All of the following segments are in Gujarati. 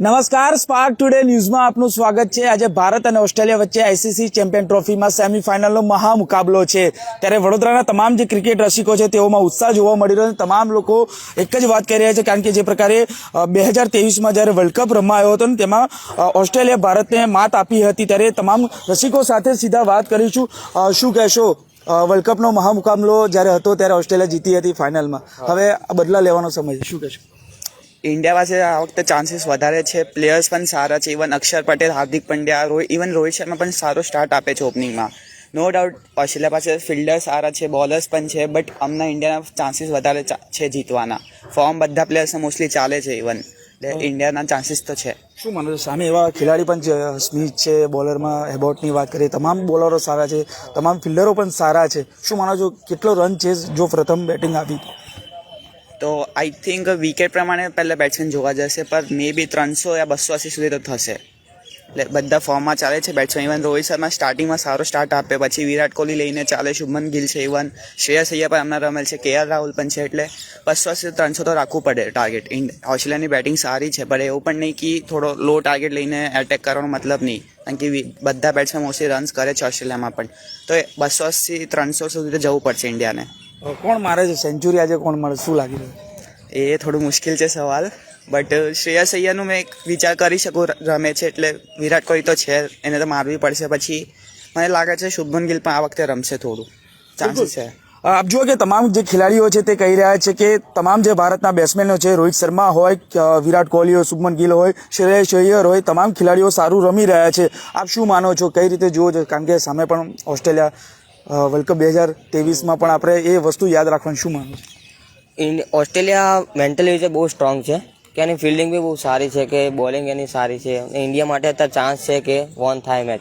નમસ્કાર સ્પાર્ક ટુડે ન્યૂઝમાં આપનું સ્વાગત છે. આજે ભારત અને ઓસ્ટ્રેલિયા વચ્ચે આઈસીસી ચેમ્પિયન ટ્રોફીમાં સેમીફાઇનલનો મહા મુકાબલો છે. ત્યારે વડોદરાના તમામ જે ક્રિકેટ રસિકો છે, તેઓમાં ઉત્સાહ જોવા મળી રહ્યો છે. તમામ લોકો એક જ વાત કરી રહ્યા છે, કારણ કે જે પ્રકારે બે હજાર તેવીસમાં જ્યારે વર્લ્ડ કપ રમાયો હતો ને, તેમાં ઓસ્ટ્રેલિયા ભારતને માત આપી હતી. ત્યારે તમામ રસિકો સાથે સીધા વાત કરીશું. શું કહેશો? વર્લ્ડ કપનો મહા મુકાબલો જ્યારે હતો, ત્યારે ઓસ્ટ્રેલિયા જીતી હતી ફાઇનલમાં. હવે આ બદલા લેવાનો સમય છે. શું કહેશો? ઇન્ડિયા પાસે આ વખતે ચાન્સીસ વધારે છે. પ્લેયર્સ પણ સારા છે. ઇવન અક્ષર પટેલ હાર્દિક પંડ્યા રોહિત ઇવન રોહિત શર્મા પણ સારો સ્ટાર્ટ આપે છે ઓપનિંગમાં નો ડાઉટ ઓસ્ટ્રેલિયા પાસે ફિલ્ડર સારા છે બોલર્સ પણ છે બટ અમના ઇન્ડિયાના ચાન્સીસ વધારે છે જીતવાના. ફોર્મ બધા પ્લેયર્સને મોસ્ટલી ચાલે છે ઇવન એટલે ઇન્ડિયાના ચાન્સીસ તો છે. શું માનો છો? સામે એવા ખેલાડી પણ છે સ્મિથ છે બોલરમાં હેબોટની વાત કરીએ તમામ બોલરો સારા છે તમામ ફિલ્ડરો પણ સારા છે. શું માનો છો? કેટલો રન છે જો પ્રથમ બેટિંગ આવી તો આઈ થિંક વિકેટ પ્રમાણે પહેલાં બેટ્સમેન જોવા જશે પર મે બી ત્રણસો યા બસો અસી સુધી તો થશે. એટલે બધા ફોર્મમાં ચાલે છે બેટ્સમેન ઇવન રોહિત શર્મા સ્ટાર્ટિંગમાં સારો સ્ટાર્ટ આપે, પછી વિરાટ કોહલી લઈને ચાલે, શુભમન ગિલ છે ઇવન શ્રેયસ અય્યર પણ હમણાં રમેલ છે, કે આર રાહુલ પણ છે, એટલે બસો અસી ત્રણસો તો રાખવું પડે ટાર્ગેટ ઓસ્ટ્રેલિયાની બેટિંગ સારી છે, પણ એવું પણ નહીં કે થોડો લો ટાર્ગેટ લઈને એટેક કરવાનો મતલબ નહીં. કારણ કે બધા બેટ્સમેન મોસ્ટલી રન્સ કરે છે ઓસ્ટ્રેલિયામાં પણ. તો બસો અસી ત્રણસો સુધી તો જવું પડશે ઇન્ડિયાને કોણ મારે છે? સેન્ચુરી આજે કોણ મારે શું લાગી રહ્યું? એ થોડું મુશ્કેલ છે સવાલ બટ શ્રેયસ અય્યરનું મેં એક વિચાર કરી શકું રમે છે એટલે વિરાટ કોહલી તો છે એને તો મારવી પડશે. પછી મને લાગે છે શુભમન ગિલ પણ આ વખતે રમશે થોડું. ચાન્સીસ છે. આપ જુઓ કે તમામ જે ખેલાડીઓ છે તે કહી રહ્યા છે કે તમામ જે ભારતના બેટ્સમેનો છે રોહિત શર્મા હોય વિરાટ કોહલી હોય શુભમન ગિલ હોય શ્રેયસ અય્યર હોય તમામ ખેલાડીઓ સારું રમી રહ્યા છે. આપ શું માનો છો? કઈ રીતે જુઓ છો? કારણ કે સામે પણ ઓસ્ટ્રેલિયા વર્લ્ડ કપ બે હજાર તેવીસમાં પણ આપણે એ વસ્તુ યાદ રાખવાનું શું માનું ઓસ્ટ્રેલિયા મેન્ટલી રીતે બહુ સ્ટ્રોંગ છે કે એની ફિલ્ડિંગ બી બહુ સારી છે કે બોલિંગ એની સારી છે ઇન્ડિયા માટે અત્યારે ચાન્સ છે કે વોન થાય મેચ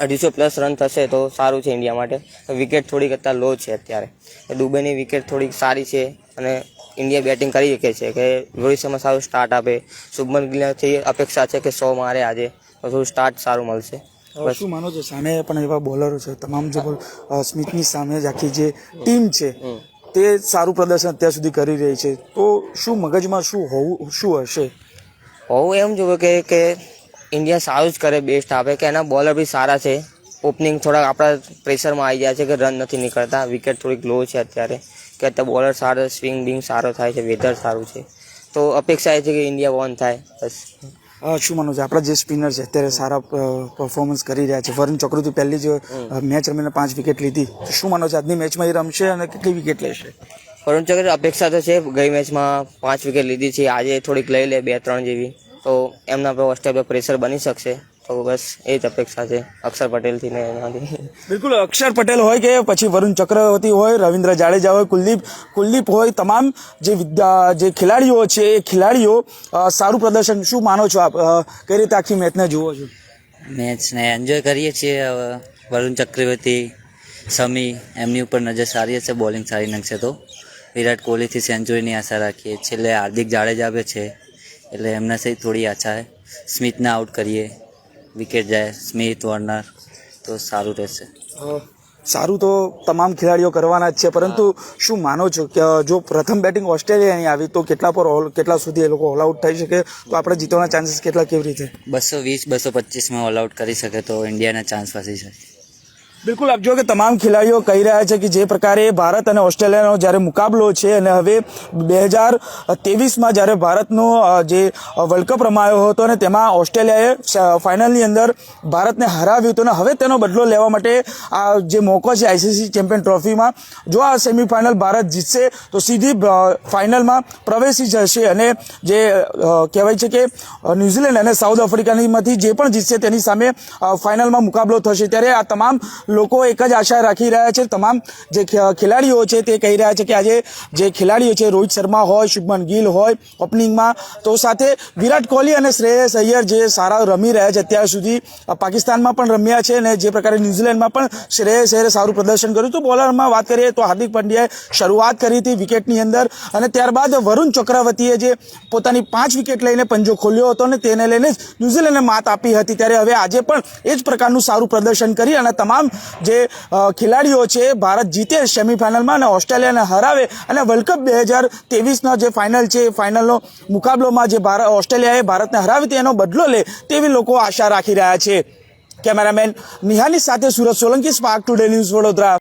અઢીસો પ્લસ રન થશે તો સારું છે ઇન્ડિયા માટે. વિકેટ થોડીક અત્યારે લો છે અત્યારે. દુબઈની વિકેટ થોડીક સારી છે અને ઇન્ડિયા બેટિંગ કરી શકે છે કે રોહિત શર્મા સારું સ્ટાર્ટ આપે. શુભમન ગિલથી અપેક્ષા છે કે સો મારે આજે. તો થોડું સ્ટાર્ટ સારું મળશે. શું માનો છો? સામે પણ એવા બોલરો છે તમામ જે સ્મિથની સામે જ આખી જે ટીમ છે તે સારું પ્રદર્શન અત્યાર સુધી કરી રહી છે. તો શું મગજમાં શું હોવું શું હશે? હોવું એમ જોવે કે કે ઇન્ડિયા સારું જ કરે બેસ્ટ આપે કે એના બોલર બી સારા છે. ઓપનિંગ થોડાક આપણા પ્રેશરમાં આવી જાય છે કે રન નથી નીકળતા. વિકેટ થોડીક લો છે અત્યારે. કે અત્યારે બોલર સારો સ્વિંગ બિંગ સારો થાય છે વેધર સારું છે. તો અપેક્ષા એ છે કે ઇન્ડિયા વોન થાય. બસ. શું માનો છે? આપણા જે સ્પિનર છે, અત્યારે સારા પરફોર્મન્સ કરી રહ્યા છે. વરુણ ચક્રવર્તી પહેલી જ મેચ રમીને પાંચ વિકેટ લીધી. શું માનો છે? આજની મેચમાં એ રમશે અને કેટલી વિકેટ લેશે? વરુણ ચક્ર અપેક્ષા તો છે, ગઈ મેચમાં પાંચ વિકેટ લીધી છે. આજે થોડીક લઈ લે બે ત્રણ જેવી. તો એમના પર ઓસ્ટ્રેલિયા પ્રેશર બની શકશે. તો બસ એ જ અપેક્ષા છે. અક્ષર પટેલથી ને એનાથી બિલકુલ અક્ષર પટેલ હોય કે પછી વરુણ ચક્રવર્તી હોય રવિન્દ્ર જાડેજા હોય કુલદીપ કુલદીપ હોય તમામ જે વિદ્યા જે ખેલાડીઓ છે એ ખેલાડીઓ સારું પ્રદર્શન શું માનો છો આપ? કઈ રીતે આખી મેચને જુઓ છો? મેચને એન્જોય કરીએ છીએ હવે વરુણ ચક્રવર્તી સમી એમની ઉપર નજર સારી હશે બોલિંગ સારી નાખશે તો. વિરાટ કોહલીથી સેન્ચુરીની આશા રાખીએ. છેલ્લે હાર્દિક જાડેજા આવે છે એટલે એમના સહિત થોડી આશા છે. સ્મિથને આઉટ કરીએ. વિકેટ જાય સ્મિથ વોર્નર તો સારું રહેશે. સારું તો તમામ ખેલાડીઓ કરવાના જ છે પરંતુ શું માનો છો કે જો પ્રથમ બેટિંગ ઓસ્ટ્રેલિયાની આવી તો કેટલા પર ઓલ કેટલા સુધી એ લોકો ઓલ આઉટ થઈ શકે? તો આપણે જીતવાના ચાન્સીસ કેટલા કેવી રીતે? બસો વીસ બસો પચીસમાં ઓલ આઉટ કરી શકે તો ઇન્ડિયાના ચાન્સ વધી શકે. બિલકુલ, આપ જો કે તમામ ખેલાડીઓ કહી રહ્યા છે કે જે પ્રકારે ભારત અને ઓસ્ટ્રેલિયાનો જ્યારે મુકાબલો છે અને હવે બે હજાર તેવીસમાં જ્યારે ભારતનો જે વર્લ્ડ કપ રમાયો હતો અને તેમાં ઓસ્ટ્રેલિયાએ ફાઇનલની અંદર ભારતને હરાવ્યું હતું અને હવે તેનો બદલો લેવા માટે આ જે મોકો છે આઈસીસી ચેમ્પિયન ટ્રોફીમાં જો આ સેમિફાઇનલ ભારત જીતશે, તો સીધી ફાઇનલમાં પ્રવેશી જશે અને જે કહેવાય છે કે ન્યૂઝીલેન્ડ અને સાઉથ આફ્રિકાનીમાંથી જે પણ જીતશે તેની સામે ફાઇનલમાં મુકાબલો થશે. ત્યારે આ તમામ લોકો એક જ આશા રાખી રહ્યા છે. તમામ જે ખેલાડીઓ છે તે કહી રહ્યા છે કે આજે જે ખેલાડીઓ છે, રોહિત શર્મા હોય, શુભમન ગિલ હોય, ઓપનિંગમાં. તો સાથે વિરાટ કોહલી અને શ્રેયસ અય્યર જે સારા રમી રહ્યા છે, અત્યાર સુધી પાકિસ્તાનમાં પણ રમ્યા છે અને જે પ્રકારે ન્યૂઝીલેન્ડમાં પણ શ્રેયસ અય્યરે સારું પ્રદર્શન કર્યું. તો બોલરમાં વાત કરીએ તો હાર્દિક પંડ્યાએ શરૂઆત કરી હતી વિકેટની અંદર અને ત્યારબાદ વરુણ ચક્રવર્તીએ જે પોતાની પાંચ વિકેટ લઈને પંજો ખોલ્યો હતો અને તેને લઈને ન્યૂઝીલેન્ડને માત આપી હતી. ત્યારે હવે આજે પણ એ જ પ્રકારનું સારું પ્રદર્શન કરી અને તમામ જે ખેલાડીઓ છે, ભારત જીતે સેમિફાઇનલમાં અને ઓસ્ટ્રેલિયાને હરાવે અને વર્લ્ડ કપ બે હજાર તેવીસનો જે ફાઇનલ છે, એ ફાઇનલનો મુકાબલોમાં જે ભારત, ઓસ્ટ્રેલિયાએ ભારતને હરાવી તેનો બદલો લે તેવી લોકો આશા રાખી રહ્યા છે. કેમેરામેન નિહાની સાથે Surat Solanki Spark Today News Vadodara.